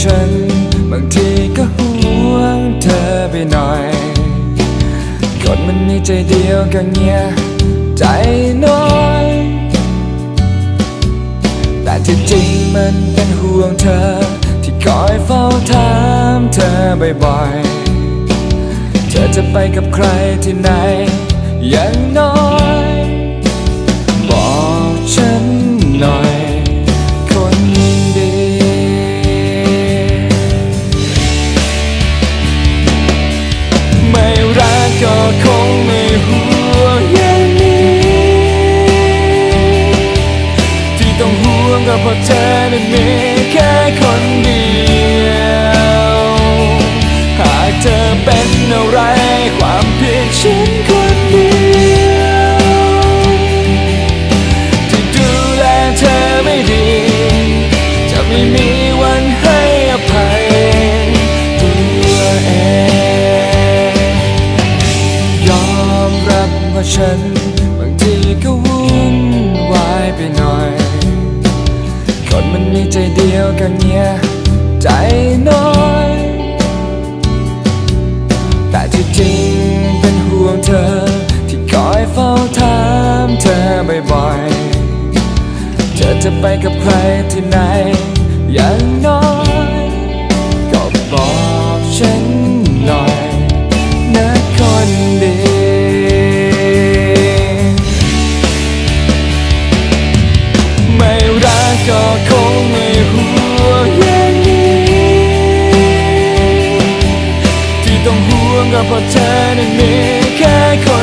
ฉัน บางทีก็ห่วงเธอไปหน่อยกนมันมีใจเดียวกันเนี่ยใจน้อย แต่ที่จริงมันเป็นห่วงเธอ ที่คอยเฝ้าถามเธอบ่อยๆ เธอจะไปกับใครที่ไหนอย่างน้อย ราะเธอนั้นมีแค่คนเดียว หากเธอเป็นอะไรความผิดฉันคนเดียวที่ดูแลเธอไม่ดี จะไม่มีวันให้อภัยตัวเองยอมรับว่าฉันบางทีก็ มันมีใจเดียวกันเนี่ยใจน้อย แต่ที่จริงเป็นห่วงเธอ ที่คอยเฝ้าถามเธอบ่อยๆ เธอจะไปกับใครที่ไหนอย่างน้อย วงก็เพร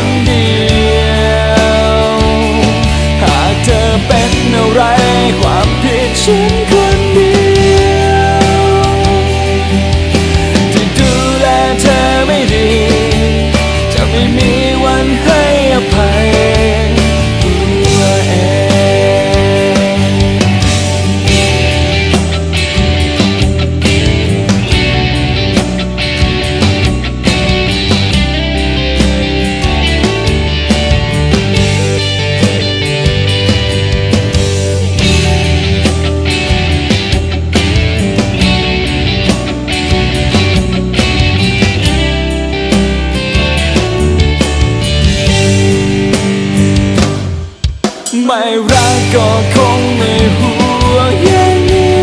ก็คงไม่ห่วงอย่างนี้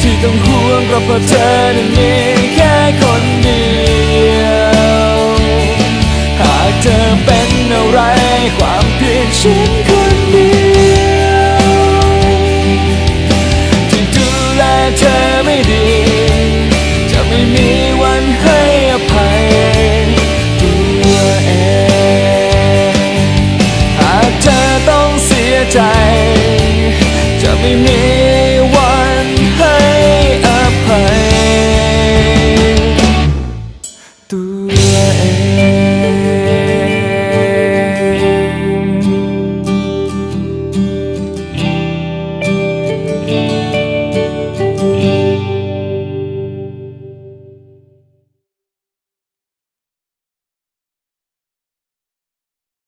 ที่ต้องห่วงก็เพราะเธอนั้นมีแค่คนเดียว หากเธอเป็นอะไรความ ใจ จะไม่มี